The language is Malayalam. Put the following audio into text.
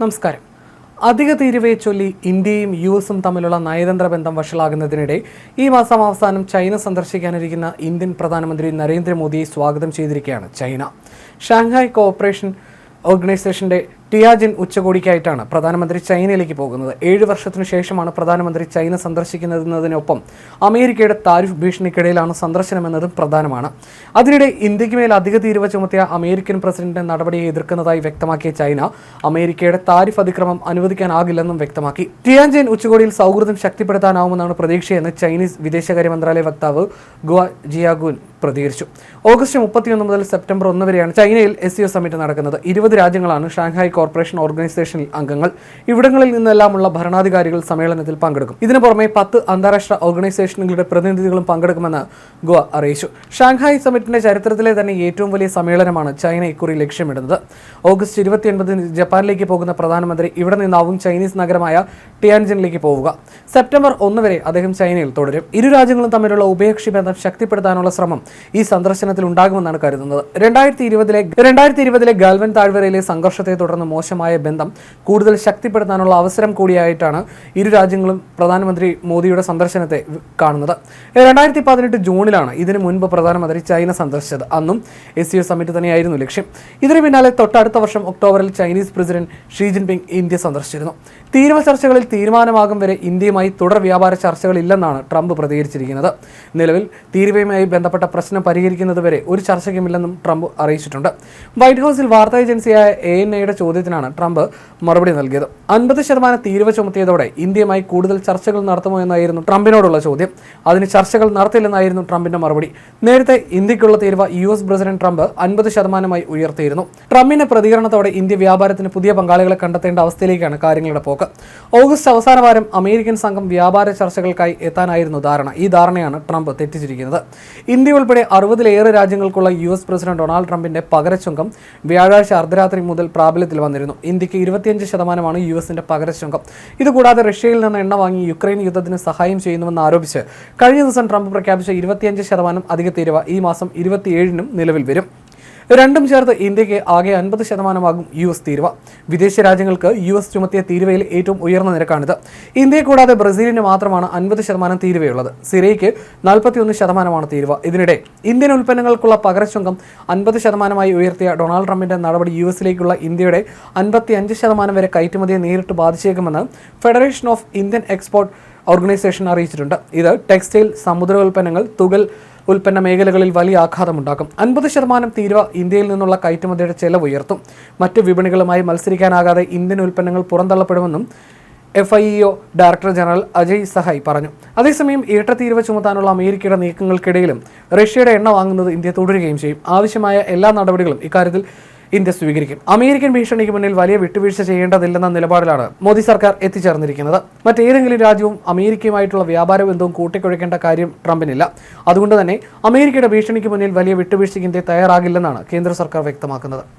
നമസ്കാരം. അധിക തീരുവയെ ചൊല്ലി ഇന്ത്യയും യു എസും തമ്മിലുള്ള നയതന്ത്ര ബന്ധം വഷളാകുന്നതിനിടെ ഈ മാസം അവസാനം ചൈന സന്ദർശിക്കാനിരിക്കുന്ന ഇന്ത്യൻ പ്രധാനമന്ത്രി നരേന്ദ്രമോദിയെ സ്വാഗതം ചെയ്തിരിക്കുകയാണ് ചൈന. ഷാങ്ഹായ് കോഓപ്പറേഷൻ ഓർഗനൈസേഷന്റെ ടിയാജിൻ ഉച്ചകോടിക്കായിട്ടാണ് പ്രധാനമന്ത്രി ചൈനയിലേക്ക് പോകുന്നത്. ഏഴ് വർഷത്തിനു ശേഷമാണ് പ്രധാനമന്ത്രി ചൈന സന്ദർശിക്കുന്നതിനൊപ്പം അമേരിക്കയുടെ താരിഫ് ഭീഷണിക്കിടയിലാണ് സന്ദർശനമെന്നതും പ്രധാനമാണ്. അതിനിടെ ഇന്ത്യയ്ക്ക് മേൽ അധിക തീരുവ ചുമത്തിയ അമേരിക്കൻ പ്രസിഡന്റിന്റെ നടപടിയെ എതിർക്കുന്നതായി വ്യക്തമാക്കിയ ചൈന അമേരിക്കയുടെ താരിഫ് അതിക്രമം അനുവദിക്കാനാകില്ലെന്നും വ്യക്തമാക്കി. ടിയാൻജൈൻ ഉച്ചകോടിയിൽ സൗഹൃദം ശക്തിപ്പെടുത്താനാവുമെന്നാണ് പ്രതീക്ഷയെന്ന് ചൈനീസ് വിദേശകാര്യ മന്ത്രാലയ വക്താവ് ഗുവ ജിയാഗുൻ പ്രതികരിച്ചു. ഓഗസ്റ്റ് മുപ്പത്തിയൊന്ന് മുതൽ സെപ്റ്റംബർ ഒന്ന് വരെയാണ് ചൈനയിൽ എസ് സമിറ്റ് നടക്കുന്നത്. ഇരുപത് രാജ്യങ്ങളാണ് ഷാങ്ഹായ് കോർപ്പറേഷൻ ഓർഗനൈസേഷനിൽ അംഗങ്ങൾ ഇവിടങ്ങളിൽ നിന്നെല്ലാമുള്ള ഭരണാധികാരികൾ സമ്മേളനത്തിൽ പങ്കെടുക്കും. ഇതിനു പുറമെ പത്ത് അന്താരാഷ്ട്ര ഓർഗനൈസേഷനുകളുടെ പ്രതിനിധികളും പങ്കെടുക്കുമെന്ന് ഗോവ അറിയിച്ചു. ഷാങ്ഹായ് സമ്മിറ്റിന്റെ ചരിത്രത്തിലെ തന്നെ ഏറ്റവും വലിയ സമ്മേളനമാണ് ചൈന ഇക്കുറി ലക്ഷ്യമിടുന്നത്. ഓഗസ്റ്റ് ഇരുപത്തിയൊൻപതിന് ജപ്പാനിലേക്ക് പോകുന്ന പ്രധാനമന്ത്രി ഇവിടെ നിന്നാവും ചൈനീസ് നഗരമായ ടിയാൻജിനിലേക്ക് പോവുക. സെപ്റ്റംബർ ഒന്ന് വരെ അദ്ദേഹം ചൈനയിൽ തുടരും. ഇരു രാജ്യങ്ങളും തമ്മിലുള്ള ഉഭയകക്ഷി ബന്ധം ശക്തിപ്പെടുത്താനുള്ള ശ്രമം ഈ സന്ദർശനത്തിൽ ഉണ്ടാകുമെന്നാണ് കരുതുന്നത്. രണ്ടായിരത്തി ഇരുപതിലെ രണ്ടായിരത്തി ഇരുപതിലെ ഗാൽവൻ താഴ്വരയിലെ സംഘർഷത്തെ തുടർന്ന് മോശമായ ബന്ധം കൂടുതൽ ശക്തിപ്പെടുത്താനുള്ള അവസരം കൂടിയായിട്ടാണ് ഇരു രാജ്യങ്ങളും പ്രധാനമന്ത്രി മോദിയുടെ സന്ദർശനത്തെ കാണുന്നത്. രണ്ടായിരത്തി പതിനെട്ട് ജൂണിലാണ് ഇതിനു മുൻപ് പ്രധാനമന്ത്രി ചൈന സന്ദർശിച്ചത്. അന്നും എസ് സി സമ്മിറ്റ് തന്നെയായിരുന്നു ലക്ഷ്യം. ഇതിനു പിന്നാലെ തൊട്ടടുത്ത വർഷം ഒക്ടോബറിൽ Chinese president Xi Jinping India സന്ദർശിച്ചിരുന്നു. തീരുവ ചർച്ചകളിൽ തീരുമാനമാകും വരെ ഇന്ത്യയുമായി തുടർ വ്യാപാര ചർച്ചകളില്ലെന്നാണ് ട്രംപ് പ്രതികരിച്ചിരിക്കുന്നത്. നിലവിൽ തീരുവയുമായി ബന്ധപ്പെട്ട പ്രശ്നം പരിഹരിക്കുന്നതുവരെ ഒരു ചർച്ചയ്ക്കുമില്ലെന്നും ട്രംപ് അറിയിച്ചിട്ടുണ്ട്. വൈറ്റ് ഹൗസിൽ വാർത്താ ഏജൻസിയായ എ എൻ ഐയുടെ ചോദ്യത്തിനാണ് ട്രംപ് മറുപടി നൽകിയത്. അൻപത് ശതമാനം തീരുവ ചുമത്തിയതോടെ ഇന്ത്യയുമായി കൂടുതൽ ചർച്ചകൾ നടത്തുമോ എന്നായിരുന്നു ട്രംപിനോടുള്ള ചോദ്യം. അതിന് ചർച്ചകൾ നടത്തില്ലെന്നായിരുന്നു ട്രംപിന്റെ മറുപടി. നേരത്തെ ഇന്ത്യക്കുള്ള തീരുവ യു എസ് പ്രസിഡന്റ് ട്രംപ് അൻപത് ശതമാനമായി ഉയർത്തിയിരുന്നു. ട്രംപിന്റെ പ്രതികരണത്തോടെ ഇന്ത്യ വ്യാപാരത്തിന് പുതിയ പങ്കാളികളെ കണ്ടെത്തേണ്ട അവസ്ഥയിലേക്കാണ് കാര്യങ്ങളുടെ പോക്ക്. ഓഗസ്റ്റ് അവസാന വാരം അമേരിക്കൻ സംഘം വ്യാപാര ചർച്ചകൾക്കായി എത്താനായിരുന്നു ധാരണ. ഈ ധാരണയാണ് ട്രംപ് തെറ്റിച്ചിരിക്കുന്നത്. ഇന്ത്യ ഉൾപ്പെടെ അറുപതിലേറെ രാജ്യങ്ങൾക്കുള്ള യു എസ് പ്രസിഡന്റ് ഡൊണാൾഡ് ട്രംപിന്റെ പകരച്ചുങ്കം വ്യാഴാഴ്ച അർദ്ധരാത്രി മുതൽ പ്രാബല്യത്തിൽ വന്നിരുന്നു. ഇന്ത്യയ്ക്ക് ഇരുപത്തിയഞ്ച് ശതമാനമാണ് യു എസിന്റെ പകരച്ചുങ്കം ഇതുകൂടാതെ റഷ്യയിൽ നിന്ന് എണ്ണ വാങ്ങി യുക്രൈൻ യുദ്ധത്തിന് സഹായം ചെയ്യുന്നുവെന്ന് ആരോപിച്ച് കഴിഞ്ഞ ദിവസം ട്രംപ് പ്രഖ്യാപിച്ച ഇരുപത്തിയഞ്ച് ശതമാനം അധിക തീരുവ ഈ മാസം ഇരുപത്തിയേഴിനും നിലവിൽ വരും. രണ്ടും ചേർത്ത് ഇന്ത്യയ്ക്ക് ആകെ അൻപത് ശതമാനമാകും യു എസ് തീരുവ. വിദേശ രാജ്യങ്ങൾക്ക് യു എസ് ചുമത്തിയ തീരുവയിൽ ഏറ്റവും ഉയർന്ന നിരക്കാണിത്. ഇന്ത്യയെ കൂടാതെ ബ്രസീലിന് മാത്രമാണ് അൻപത് ശതമാനം തീരുവയുള്ളത്. സിറിയയ്ക്ക് നാൽപ്പത്തിയൊന്ന് ശതമാനമാണ് തീരുവ. ഇതിനിടെ ഇന്ത്യൻ ഉൽപ്പന്നങ്ങൾക്കുള്ള പകരച്ചുങ്കം അൻപത് ശതമാനമായി ഉയർത്തിയ ഡൊണാൾഡ് ട്രംപിന്റെ നടപടി യു എസിലേക്കുള്ള ഇന്ത്യയുടെ അൻപത്തി അഞ്ച് ശതമാനം വരെ കയറ്റുമതിയെ നേരിട്ട് ബാധിച്ചേക്കുമെന്ന് federation of Indian export organisation അറിയിച്ചിട്ടുണ്ട്. ഇത് ടെക്സ്റ്റൈൽ സമുദ്ര ഉൽപ്പന്നങ്ങൾ തുകൽ ഉൽപ്പന്ന മേഖലകളിൽ വലിയ ആഘാതമുണ്ടാക്കും. അൻപത് ശതമാനം തീരുവ ഇന്ത്യയിൽ നിന്നുള്ള കയറ്റുമതിയുടെ ചെലവ് ഉയർത്തും മറ്റു വിപണികളുമായി മത്സരിക്കാനാകാതെ ഇന്ത്യൻ ഉൽപ്പന്നങ്ങൾ പുറന്തള്ളപ്പെടുമെന്നും F I O director general Ajay Sahay പറഞ്ഞു. അതേസമയം ഇരട്ട തീരുവ ചുമത്താനുള്ള അമേരിക്കയുടെ നീക്കങ്ങൾക്കിടയിലും റഷ്യയുടെ എണ്ണ വാങ്ങുന്നത് ഇന്ത്യ തുടരുകയും ചെയ്യും. ആവശ്യമായ എല്ലാ നടപടികളും ഇക്കാര്യത്തിൽ ഇന്ത്യ സ്വീകരിക്കും. അമേരിക്കൻ ഭീഷണിക്ക് മുന്നിൽ വലിയ വിട്ടുവീഴ്ച ചെയ്യേണ്ടതില്ലെന്ന നിലപാടിലാണ് മോദി സർക്കാർ എത്തിച്ചേർന്നിരിക്കുന്നത്. മറ്റേതെങ്കിലും രാജ്യവും അമേരിക്കയുമായിട്ടുള്ള വ്യാപാര ബന്ധവും കൂട്ടിക്കുഴയ്ക്കേണ്ട കാര്യം ട്രംപിനില്ല. അതുകൊണ്ട് തന്നെ അമേരിക്കയുടെ ഭീഷണിക്ക് മുന്നിൽ വലിയ വിട്ടുവീഴ്ചയ്ക്ക് ഇന്ത്യ തയ്യാറാകില്ലെന്നാണ് കേന്ദ്ര സർക്കാർ വ്യക്തമാക്കുന്നത്.